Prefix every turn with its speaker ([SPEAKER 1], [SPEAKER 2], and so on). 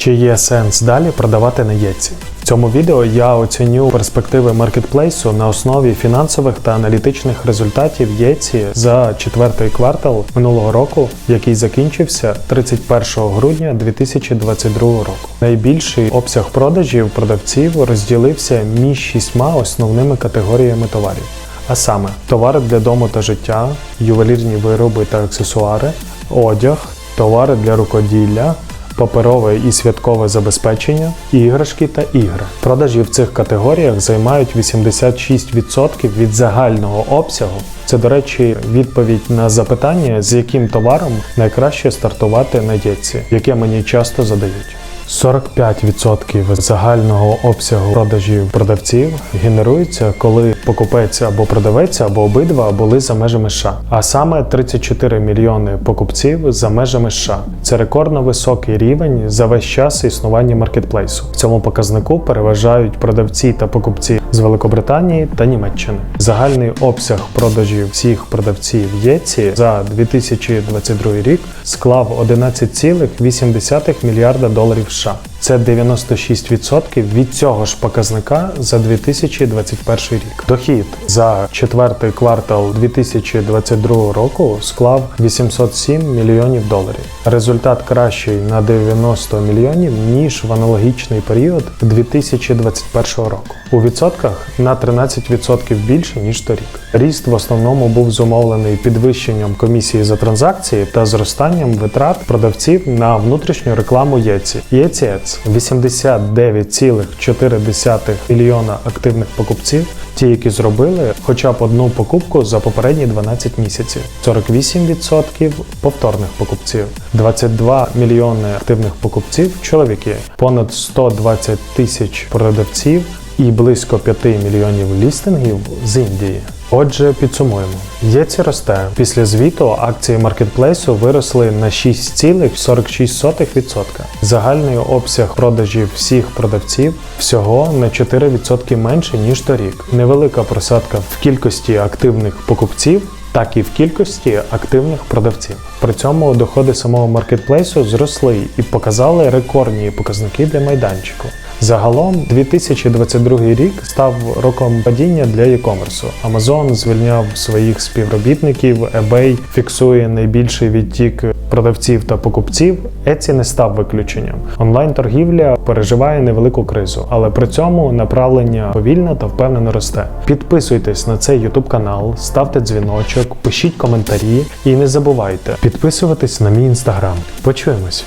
[SPEAKER 1] Чи є сенс далі продавати на Єці? В цьому відео я оціню перспективи маркетплейсу на основі фінансових та аналітичних результатів Єці за четвертий квартал минулого року, який закінчився 31 грудня 2022 року. Найбільший обсяг продажів продавців розділився між шістьма основними категоріями товарів. А саме товари для дому та життя, ювелірні вироби та аксесуари, одяг, товари для рукоділля, паперове і святкове забезпечення, іграшки та ігри. Продажі в цих категоріях займають 86% від загального обсягу. Це, до речі, відповідь на запитання, з яким товаром найкраще стартувати на Єтці, яке мені часто задають. 45% загального обсягу продажів продавців генерується, коли покупець або продавець, або обидва були за межами США. А саме 34 мільйони покупців за межами США. Це рекордно високий рівень за весь час існування маркетплейсу. В цьому показнику переважають продавці та покупці з Великобританії та Німеччини. Загальний обсяг продажів всіх продавців ЄЦІ за 2022 рік склав 11,8 мільярда доларів США. dłuższa. Це 96% від цього ж показника за 2021 рік. Дохід за четвертий квартал 2022 року склав 807 мільйонів доларів. Результат кращий на 90 мільйонів ніж в аналогічний період 2021 року. У відсотках на 13% більше ніж торік. Ріст в основному був зумовлений підвищенням комісії за транзакції та зростанням витрат продавців на внутрішню рекламу ЄЦІ. ЄЦІ Ads 89,4 мільйона активних покупців, ті, які зробили хоча б одну покупку за попередні 12 місяців, 48% повторних покупців, 22 мільйони активних покупців чоловіки, понад 120 тисяч продавців і близько 5 мільйонів лістингів з Індії. Отже, підсумуємо. ЄЦІ росте. Після звіту акції маркетплейсу виросли на 6,46%. Загальний обсяг продажів всіх продавців всього на 4% менше, ніж торік. Невелика просадка в кількості активних покупців. Так і в кількості активних продавців. При цьому доходи самого маркетплейсу зросли і показали рекордні показники для майданчику. Загалом 2022 рік став роком падіння для e-commerce. Amazon звільняв своїх співробітників, eBay фіксує найбільший відтік продавців та покупців. Etsy не став виключенням. Онлайн-торгівля переживає невелику кризу, але при цьому направлення повільно та впевнено росте. Підписуйтесь на цей YouTube канал, ставте дзвіночок, пишіть коментарі і не забувайте підписуватись на мій інстаграм. Почуємось!